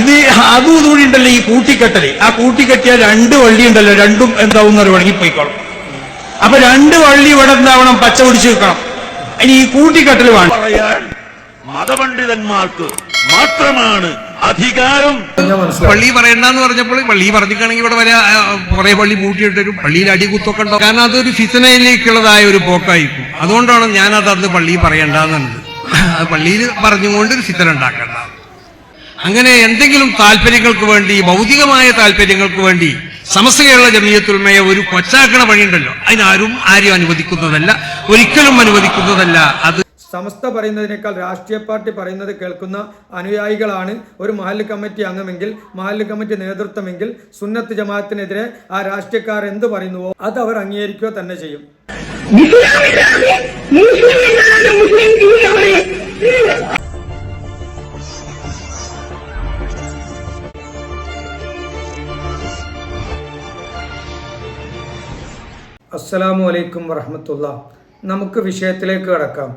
ഇത് അതും ഇതുകൂടി ഉണ്ടല്ലോ ഈ കൂട്ടിക്കെട്ടൽ. ആ കൂട്ടിക്കെട്ടിയ രണ്ട് വള്ളി ഉണ്ടല്ലോ രണ്ടും എന്താവും എന്ന് ഉണങ്ങിപ്പോയിക്കോളും അപ്പൊ രണ്ട് വള്ളി ഇവിടെ എന്താവണം? പച്ച പിടിച്ചു വെക്കണം ഇനി ഈ കൂട്ടിക്കെട്ടൽ വേണം. മതപണ്ഡിതന്മാർക്ക് മാത്രമാണ് അധികാരം. പള്ളി പറയണ്ടെന്ന് പറഞ്ഞപ്പോൾ പള്ളി പറഞ്ഞിട്ടാണെങ്കിൽ ഇവിടെ വരെ കുറെ പള്ളി പൂട്ടിയിട്ടൊരു പള്ളിയിൽ അടികുത്തൊക്കെ ഉണ്ടാവും. കാരണം അതൊരു ഫിസനയിലേക്കുള്ളതായ ഒരു പോക്കായിരിക്കും. അതുകൊണ്ടാണ് ഞാനത് അന്ന് പള്ളി പറയണ്ടെന്നുള്ളത്. അത് പള്ളിയിൽ പറഞ്ഞുകൊണ്ട് ഒരു ഫിസന ഉണ്ടാക്കണ്ട അങ്ങനെ എന്തെങ്കിലും താല്പര്യങ്ങൾക്ക് വേണ്ടി ഭൗതികമായ താല്പര്യങ്ങൾക്ക് വേണ്ടി സമസ്തയുള്ള ജമീയത്തുൽമയെ ഒരു കൊച്ചാക്കണ പണിയുണ്ടല്ലോ. അതിനാരും ആരും അനുവദിക്കുന്നതല്ല ഒരിക്കലും അനുവദിക്കുന്നതല്ല. അത് സമസ്ത പറയുന്നതിനേക്കാൾ രാഷ്ട്രീയ പാർട്ടി പറയുന്നത് കേൾക്കുന്ന അനുയായികളാണ് ഒരു മഹല്ല് കമ്മിറ്റി അംഗമെങ്കിൽ മഹല്ല് കമ്മിറ്റി നേതൃത്വമെങ്കിൽ സുന്നത്ത് ജമാഅത്തിനെതിരെ ആ രാഷ്ട്രീയക്കാർ എന്ത് പറയുന്നുവോ അത് അവർ അംഗീകരിക്കുക തന്നെ ചെയ്യും. മുസ്ലിം അസ്സലാമു അലൈക്കും വറഹമത്തുള്ള. നമുക്ക് വിഷയത്തിലേക്ക് കടക്കാം.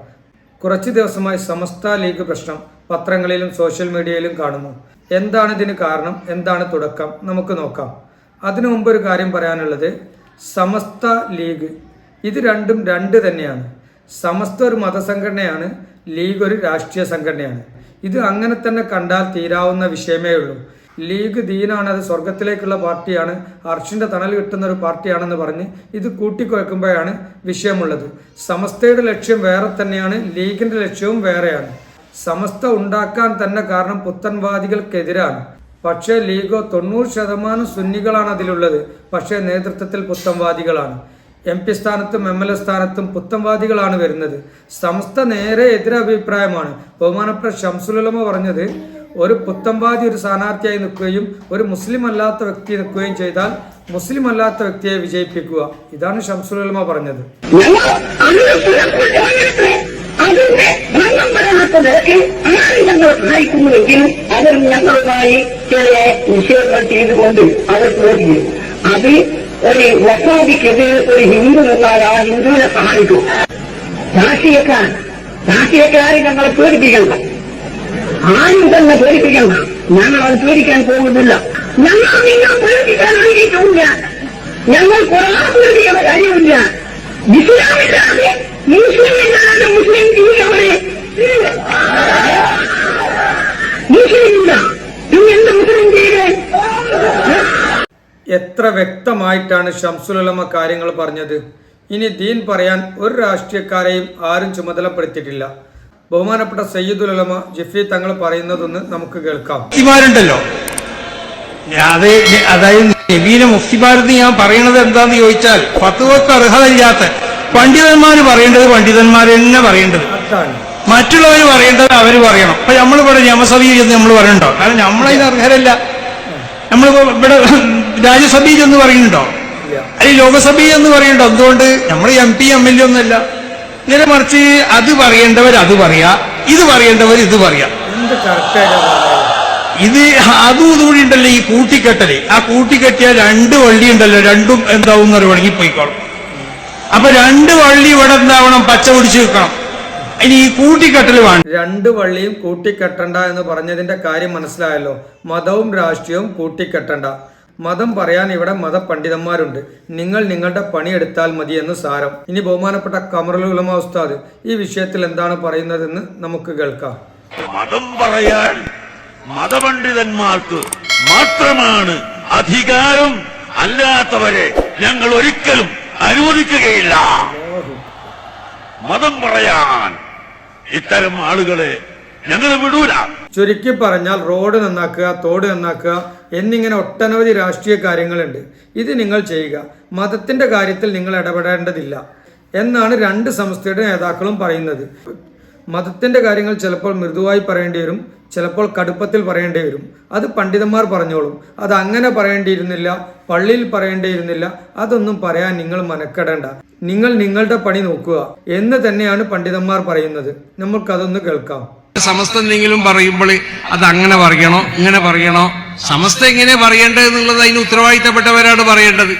കുറച്ച് ദിവസമായി സമസ്ത ലീഗ് പ്രശ്നം പത്രങ്ങളിലും സോഷ്യൽ മീഡിയയിലും കാണുന്നു. എന്താണ് ഇതിന് കാരണം? എന്താണ് തുടക്കം? നമുക്ക് നോക്കാം. അതിനു മുമ്പ് ഒരു കാര്യം പറയാനുള്ളത്. സമസ്ത ലീഗ് ഇത് രണ്ടും രണ്ട് തന്നെയാണ്. സമസ്ത ഒരു മതസംഘടനയാണ് ലീഗ് ഒരു രാഷ്ട്രീയ സംഘടനയാണ്. ഇത് അങ്ങനെ തന്നെ കണ്ടാൽ തീരാവുന്ന വിഷയമേ ഉള്ളൂ. ലീഗ് ദീനാണ് അത് സ്വർഗത്തിലേക്കുള്ള പാർട്ടിയാണ് അർഷിന്റെ തണൽ കിട്ടുന്ന ഒരു പാർട്ടിയാണെന്ന് പറഞ്ഞ് ഇത് കൂട്ടിക്കുഴക്കുമ്പോഴാണ് വിഷയമുള്ളത്. സമസ്തയുടെ ലക്ഷ്യം വേറെ തന്നെയാണ് ലീഗിന്റെ ലക്ഷ്യവും വേറെയാണ്. സമസ്ത ഉണ്ടാക്കാൻ തന്നെ കാരണം പുത്തൻവാദികൾക്കെതിരാണ്. പക്ഷേ ലീഗോ തൊണ്ണൂറ് ശതമാനം സുന്നികളാണ് അതിലുള്ളത്. പക്ഷേ നേതൃത്വത്തിൽ പുത്തൻവാദികളാണ്. എം പി സ്ഥാനത്തും എം എൽ എ സ്ഥാനത്തും പുത്തൻവാദികളാണ് വരുന്നത്. സമസ്ത നേരെ എതിരഭിപ്രായമാണ്. ബഹുമാനപ്പെട്ട ഷംസുലമ പറഞ്ഞത് ഒരു പുത്തമ്പാതി ഒരു സ്ഥാനാർത്ഥിയായി നിൽക്കുകയും ഒരു മുസ്ലിം അല്ലാത്ത വ്യക്തി നിൽക്കുകയും ചെയ്താൽ മുസ്ലിം അല്ലാത്ത വ്യക്തിയെ വിജയിപ്പിക്കുക. ഇതാണ് ഷംസുൽ ഷംസുലമ പറഞ്ഞത്. സഹായിക്കുന്നുവെങ്കിൽ അവർ ഞങ്ങളുമായി ചില നിഷേധങ്ങൾ ചെയ്തുകൊണ്ട് അവർ പോകുന്നു അത് ഒരു വസാദിക്കെതിരെ ഒരു ഹിന്ദു നിന്നാൽ ആ ഹിന്ദുവിനെ സഹായിക്കും രാഷ്ട്രീയക്കാർ രാഷ്ട്രീയക്കാരെ ഞങ്ങളെ പേടിപ്പിക്കണം ആരും തന്നെ പേടിപ്പിക്കണ്ട ഞങ്ങൾ അത് പേടിക്കാൻ പോകുന്നില്ല. ഞങ്ങൾ നിങ്ങൾ പേടിക്കാൻ ആഗ്രഹിക്കുന്നില്ല ഞങ്ങൾ ഖുർആൻ പേടിക്കുന്ന കാര്യമില്ല. ഇസ്ലാമില്ലാതെ മുസ്ലിമില്ലാതെ മുസ്ലിം ജീവിതങ്ങളെ മുസ്ലിമില്ല. പിന്നെ എന്ത് മുസ്ലിം ചെയ്തേ എത്ര വ്യക്തമായിട്ടാണ് ഷംസുലമ കാര്യങ്ങൾ പറഞ്ഞത്? ഇനി ദീൻ പറയാൻ ഒരു രാഷ്ട്രീയക്കാരെയും ആരും ചുമതലപ്പെടുത്തിയിട്ടില്ല. ബഹുമാനപ്പെട്ട സയ്യിദുൽ അലമ ജിഫി തങ്ങൾ പറയുന്നതൊന്ന് നമുക്ക് കേൾക്കാം. മുഫ്തിമാരുണ്ടല്ലോ. അത് അതായത് നബീനെ മുഫ്തിമാരെന്ന് ഞാൻ പറയണത് എന്താന്ന് ചോദിച്ചാൽ ഫത്തുവക്ക് അർഹതയില്ലാത്ത പണ്ഡിതന്മാർ പറയേണ്ടത് പണ്ഡിതന്മാർ തന്നെ പറയേണ്ടത്. മറ്റുള്ളവർ പറയേണ്ടത് അവർ പറയണം. അപ്പൊ നമ്മളിവിടെ നിയമസഭയിൽ ചെന്ന് നമ്മൾ പറയണ്ടോ? കാരണം നമ്മളതിന് അർഹരല്ല. നമ്മൾ ഇവിടെ രാജ്യസഭയിൽ ചെന്ന് പറയുന്നുണ്ടോ അല്ലെങ്കിൽ ലോകസഭയിൽ എന്ന് പറയണ്ടോ? എന്തുകൊണ്ട്? നമ്മൾ M P M L A ഒന്നല്ല നേരെ മറിച്ച് അത് പറയേണ്ടവർ അത് പറയാ ഇത് പറയേണ്ടവർ ഇത് പറയാ. ഇത് അതും ഇതുകൂടി ഉണ്ടല്ലോ ഈ കൂട്ടിക്കെട്ടൽ. ആ കൂട്ടിക്കെട്ടിയ രണ്ട് വള്ളി ഉണ്ടല്ലോ രണ്ടും എന്താവും എന്ന് ഉണങ്ങിപ്പോയിക്കോളും അപ്പൊ രണ്ട് വള്ളി ഇവിടെ എന്താവണം? പച്ച പിടിച്ചു വെക്കണം. ഇനി ഈ കൂട്ടിക്കെട്ടൽ വേണം രണ്ട് വള്ളിയും കൂട്ടിക്കെട്ടണ്ട എന്ന് പറഞ്ഞതിന്റെ കാര്യം മനസ്സിലായല്ലോ. മതവും രാഷ്ട്രീയവും കൂട്ടിക്കെട്ടണ്ട. മതം പറയാൻ ഇവിടെ മതപണ്ഡിതന്മാരുണ്ട്. നിങ്ങൾ നിങ്ങളുടെ പണിയെടുത്താൽ മതി എന്ന് സാരം. ഇനി ബഹുമാനപ്പെട്ട കമറുൽ ഉലമ ഉസ്താദ് ഈ വിഷയത്തിൽ എന്താണ് പറയുന്നതെന്ന് നമുക്ക് കേൾക്കാം. മതം പറയാൻ മതപണ്ഡിതന്മാർക്ക് മാത്രമാണ് അധികാരം അല്ലാത്തവരെ ഞങ്ങൾ ഒരിക്കലും അനുവദിക്കുകയില്ല. മതം പറയാൻ ഇത്തരം ആളുകളെ ഞങ്ങൾ വിടൂല. ചുരുക്കി പറഞ്ഞാൽ റോഡ് നന്നാക്കുക തോട് നന്നാക്കുക എന്നിങ്ങനെ ഒട്ടനവധി രാഷ്ട്രീയ കാര്യങ്ങളുണ്ട്. ഇത് നിങ്ങൾ ചെയ്യുക. മതത്തിന്റെ കാര്യത്തിൽ നിങ്ങൾ ഇടപെടേണ്ടതില്ല എന്നാണ് രണ്ട് സംസ്ഥയുടെ നേതാക്കളും പറയുന്നത്. മതത്തിന്റെ കാര്യങ്ങൾ ചിലപ്പോൾ മൃദുവായി പറയേണ്ടി വരും ചിലപ്പോൾ കടുപ്പത്തിൽ പറയേണ്ടി വരും. അത് പണ്ഡിതന്മാർ പറഞ്ഞോളും. അത് അങ്ങനെ പറയേണ്ടിയിരുന്നില്ല പള്ളിയിൽ പറയേണ്ടിയിരുന്നില്ല അതൊന്നും പറയാൻ നിങ്ങൾ മനക്കെടേണ്ട. നിങ്ങൾ നിങ്ങളുടെ പണി നോക്കുക എന്ന് തന്നെയാണ് പണ്ഡിതന്മാർ പറയുന്നത്. നമ്മൾക്കതൊന്ന് കേൾക്കാം. സമസ്ത എന്തെങ്കിലും പറയുമ്പോൾ അത് അങ്ങനെ പറയണോ ഇങ്ങനെ പറയണോ? സമസ്ത എങ്ങനെ പറയേണ്ടത് എന്നുള്ളത് അതിന് ഉത്തരവാദിത്തപ്പെട്ടവരാണ് പറയേണ്ടത്.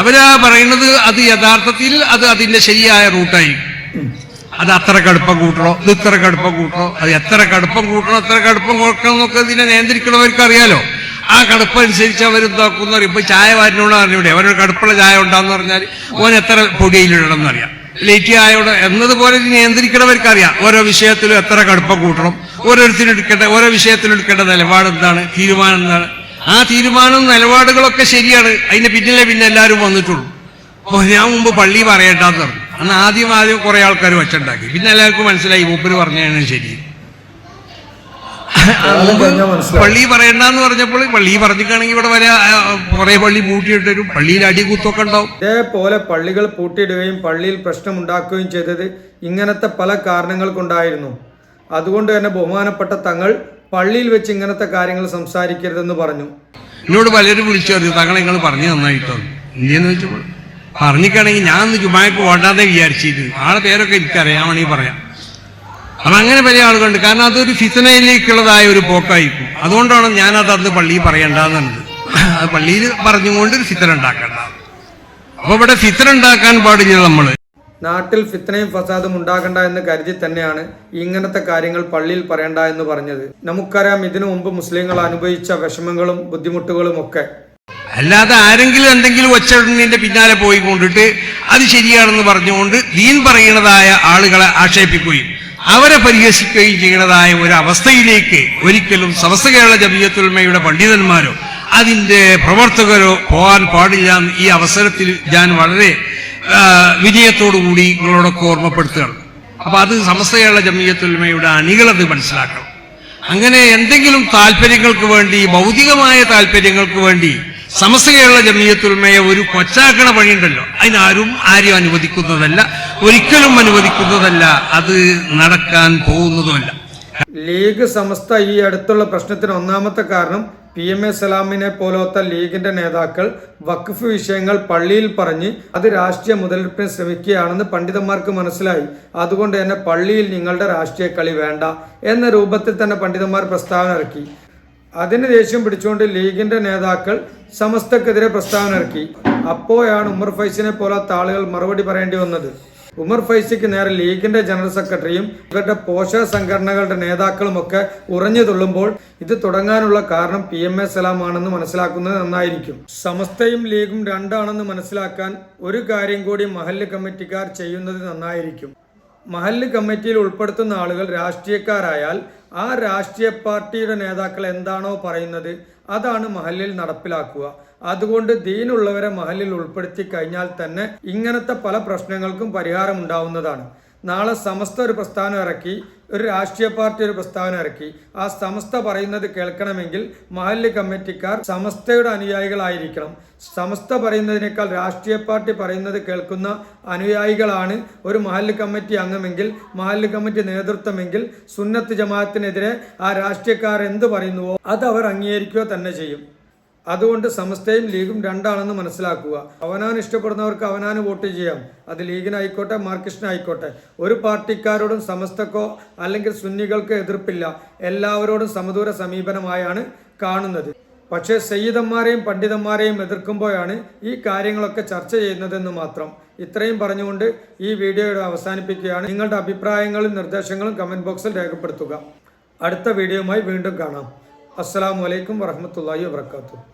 അവരാ പറയുന്നത് അത് യഥാർത്ഥത്തിൽ അത് അതിന്റെ ശരിയായ റൂട്ടായി അത് അത്ര കടുപ്പം കൂട്ടണോ ഇത് ഇത്ര കടുപ്പം കൂട്ടണോ അത് എത്ര കടുപ്പം കൂട്ടണോ എത്ര കടുപ്പം കൊടുക്കണം എന്നൊക്കെ ഇതിനെ നിയന്ത്രിക്കണവർക്ക് അറിയാലോ ആ കടുപ്പം അനുസരിച്ച് അവർ എന്താക്കുന്ന ഇപ്പൊ ചായ വാരിനോട് അറിഞ്ഞൂടെ അവനൊരു കടുപ്പുള്ള ചായ ഉണ്ടാന്ന് പറഞ്ഞാൽ ഓൻ എത്ര പൊടിയിലിടണം എന്നറിയാം ലേറ്റ് ആയോട് എന്നതുപോലെ ഇത് നിയന്ത്രിക്കണവർക്ക് അറിയാം ഓരോ വിഷയത്തിലും എത്ര കടുപ്പം കൂട്ടണം. ഓരോരുത്തരും എടുക്കേണ്ട ഓരോ വിഷയത്തിലും എടുക്കേണ്ട നിലപാട് എന്താണ്? തീരുമാനം എന്താണ്? ആ തീരുമാനവും നിലപാടുകളൊക്കെ ശരിയാണ്. അതിന്റെ പിന്നിലെ പിന്നെ എല്ലാവരും വന്നിട്ടുള്ളൂ. അപ്പൊ ഞാൻ മുമ്പ് പള്ളി പറയണ്ടെന്ന് പറഞ്ഞു. അന്ന് ആദ്യം ആദ്യം കുറെ ആൾക്കാർ വച്ചുണ്ടാക്കി പിന്നെ എല്ലാവർക്കും മനസ്സിലായി. മൂപ്പര് പറഞ്ഞാണ് ശരി പള്ളി പറയണ്ടെന്ന് പറഞ്ഞപ്പോൾ പള്ളി പറഞ്ഞിട്ടാണെങ്കിൽ ഇവിടെ വരെ കുറെ പള്ളി പൂട്ടിയിട്ടൊരു പള്ളിയിൽ അടികുത്തൊക്കെ ഉണ്ടാവും. ഇതേപോലെ പള്ളികൾ പൂട്ടിയിടുകയും പള്ളിയിൽ പ്രശ്നമുണ്ടാക്കുകയും ചെയ്തത് ഇങ്ങനത്തെ പല കാരണങ്ങൾ കൊണ്ടായിരുന്നു. അതുകൊണ്ട് തന്നെ ബഹുമാനപ്പെട്ട തങ്ങൾ പള്ളിയിൽ വെച്ച് ഇങ്ങനത്തെ കാര്യങ്ങൾ സംസാരിക്കരുതെന്ന് പറഞ്ഞു. എന്നോട് പലരും വിളിച്ചു പറഞ്ഞു തങ്ങളെ നിങ്ങൾ പറഞ്ഞു നന്നായിട്ടോ ഇന്ത്യന്ന് വെച്ചപ്പോൾ പറഞ്ഞിക്കാണെങ്കിൽ ഞാൻ ചുമ്മാക്ക് വേണ്ടാതെ വിചാരിച്ചിരുന്നു. ആളെ പേരൊക്കെ എനിക്കറിയാൻ വേണമെങ്കിൽ പറയാം. അപ്പൊ അങ്ങനെ വലിയ ആളുകളുണ്ട്. കാരണം അതൊരു ഫിസനയിലേക്കുള്ളതായ ഒരു പോക്കായിരിക്കും. അതുകൊണ്ടാണ് ഞാനത് അന്ന് പള്ളിയിൽ പറയണ്ടെന്നുള്ളത് അത് പള്ളിയിൽ പറഞ്ഞുകൊണ്ട് ഒരു ഫിത്തന ഉണ്ടാക്കണ്ട. അപ്പൊ ഇവിടെ ഫിത്തന ഉണ്ടാക്കാൻ പാടില്ല നമ്മൾ. നാട്ടിൽ ഫിത്തനയും ഫസാദും ഉണ്ടാകണ്ട എന്ന് കരുതി തന്നെയാണ് ഇങ്ങനത്തെ കാര്യങ്ങൾ പള്ളിയിൽ പറയണ്ട എന്ന് പറഞ്ഞത്. നമുക്കറിയാം ഇതിനു മുമ്പ് മുസ്ലിങ്ങൾ അനുഭവിച്ച വിഷമങ്ങളും ബുദ്ധിമുട്ടുകളും ഒക്കെ. അല്ലാതെ ആരെങ്കിലും എന്തെങ്കിലും ഒച്ചടിന്റെ പിന്നാലെ പോയി കൊണ്ടിട്ട് അത് ശരിയാണെന്ന് പറഞ്ഞുകൊണ്ട് ദീൻ പറയുന്നതായ ആളുകളെ ആക്ഷേപിക്കുകയും അവരെ പരിഹസിക്കുകയും ചെയ്യുന്നതായ ഒരു അവസ്ഥയിലേക്ക് ഒരിക്കലും സമസ്ത കേരള ജമീയത്തുൽമയുടെ പണ്ഡിതന്മാരോ അതിന്റെ പ്രവർത്തകരോ പോകാൻ പാടില്ല എന്ന് ഈ അവസരത്തിൽ ഞാൻ വളരെ വിജയത്തോടുകൂടി നിങ്ങളോടൊക്കെ ഓർമ്മപ്പെടുത്തുകയാണ്. അപ്പൊ അത് സമസ്ത കേരള ജമീയത്തുൽമയുടെ അണികളത് മനസ്സിലാക്കണം. അങ്ങനെ എന്തെങ്കിലും താല്പര്യങ്ങൾക്ക് വേണ്ടി ഭൗതികമായ താല്പര്യങ്ങൾക്ക് വേണ്ടി സമസ്ത കേരള ജമീയത്തുൽമയെ ഒരു കൊച്ചാക്കണ പണിയുണ്ടല്ലോ. അതിനാരും ആരും അനുവദിക്കുന്നതല്ല. ഒരിക്കലും അനുവദിക്കുന്നതല്ല. അത് നടക്കാൻ പോകുന്നതുമല്ല. ലീഗ് സമസ്ത ഈ അടുത്തുള്ള പ്രശ്നത്തിന് ഒന്നാമത്തെ കാരണം പി എം എ സലാമിനെ പോലത്തെ ലീഗിന്റെ നേതാക്കൾ വഖഫ് വിഷയങ്ങൾ പള്ളിയിൽ പറഞ്ഞ് അത് രാഷ്ട്രീയ മുതലെടുപ്പിന് ശ്രമിക്കുകയാണെന്ന് പണ്ഡിതന്മാർക്ക് മനസ്സിലായി. അതുകൊണ്ട് തന്നെ പള്ളിയിൽ നിങ്ങളുടെ രാഷ്ട്രീയ കളി വേണ്ട എന്ന രൂപത്തിൽ തന്നെ പണ്ഡിതന്മാർ പ്രസ്താവന ഇറക്കി. അതിന് ദേഷ്യം പിടിച്ചുകൊണ്ട് ലീഗിന്റെ നേതാക്കൾ സമസ്തക്കെതിരെ പ്രസ്താവന ഇറക്കി. അപ്പോഴാണ് ഉമർ ഫൈസിനെ പോലത്തെ ആളുകൾ മറുപടി പറയേണ്ടി വന്നത്. ഉമർ ഫൈസിക്ക് നേരെ ലീഗിന്റെ ജനറൽ സെക്രട്ടറിയും ഇവരുടെ പോഷക സംഘടനകളുടെ നേതാക്കളും ഒക്കെ ഉറഞ്ഞു തുള്ളുമ്പോൾ ഇത് തുടങ്ങാനുള്ള കാരണം പി എം എ സലാമാണെന്ന് മനസ്സിലാക്കുന്നത് നന്നായിരിക്കും. സമസ്തയും ലീഗും രണ്ടാണെന്ന് മനസ്സിലാക്കാൻ ഒരു കാര്യം കൂടി മഹല്ല് കമ്മിറ്റിക്കാർ ചെയ്യുന്നത് നന്നായിരിക്കും. മഹല്ല് കമ്മിറ്റിയിൽ ഉൾപ്പെടുത്തുന്ന ആളുകൾ രാഷ്ട്രീയക്കാരായാൽ ആ രാഷ്ട്രീയ പാർട്ടിയുടെ നേതാക്കൾ എന്താണോ പറയുന്നത് അതാണ് മഹല്ലിൽ നടപ്പിലാക്കുക. അതുകൊണ്ട് ദീനുള്ളവരെ മഹല്ലിൽ ഉൾപ്പെടുത്തി കഴിഞ്ഞാൽ തന്നെ ഇങ്ങനത്തെ പല പ്രശ്നങ്ങൾക്കും പരിഹാരം ഉണ്ടാവുന്നതാണ്. നാളെ സമസ്ത ഒരു പ്രസ്ഥാനം ഇറക്കി ഒരു രാഷ്ട്രീയ പാർട്ടി ഒരു പ്രസ്താവന ഇറക്കി. ആ സമസ്ത പറയുന്നത് കേൾക്കണമെങ്കിൽ മഹല്ല് കമ്മിറ്റിക്കാർ സമസ്തയുടെ അനുയായികളായിരിക്കണം. സമസ്ത പറയുന്നതിനേക്കാൾ രാഷ്ട്രീയ പാർട്ടി പറയുന്നത് കേൾക്കുന്ന അനുയായികളാണ് ഒരു മഹല്ല് കമ്മിറ്റി അംഗമെങ്കിൽ മഹല്ല് കമ്മിറ്റി നേതൃത്വമെങ്കിൽ സുന്നത്ത് ജമാഅത്തിനെതിരെ ആ രാഷ്ട്രീയക്കാർ എന്ത് പറയുന്നുവോ അത് അവർ അംഗീകരിക്കുക തന്നെ ചെയ്യും. അതുകൊണ്ട് സമസ്തയും ലീഗും രണ്ടാണെന്ന് മനസ്സിലാക്കുക. അവനാൻ ഇഷ്ടപ്പെടുന്നവർക്ക് അവനാന് വോട്ട് ചെയ്യാം. അത് ലീഗിനായിക്കോട്ടെ മാർക്കിസ്റ്റിനായിക്കോട്ടെ ഒരു പാർട്ടിക്കാരോടും സമസ്തക്കോ അല്ലെങ്കിൽ സുന്നികൾക്കോ എതിർപ്പില്ല. എല്ലാവരോടും സമദൂര സമീപനമായാണ് കാണുന്നത്. പക്ഷേ സയ്യിദന്മാരെയും പണ്ഡിതന്മാരെയും എതിർക്കുമ്പോഴാണ് ഈ കാര്യങ്ങളൊക്കെ ചർച്ച ചെയ്യുന്നതെന്ന് മാത്രം. ഇത്രയും പറഞ്ഞുകൊണ്ട് ഈ വീഡിയോയുടെ അവസാനിപ്പിക്കുകയാണ്. നിങ്ങളുടെ അഭിപ്രായങ്ങളും നിർദ്ദേശങ്ങളും കമന്റ് ബോക്സിൽ രേഖപ്പെടുത്തുക. അടുത്ത വീഡിയോയുമായി വീണ്ടും കാണാം. അസ്സാം വലൈക്കും വറഹമത്തല്ലാഹി വാത്തു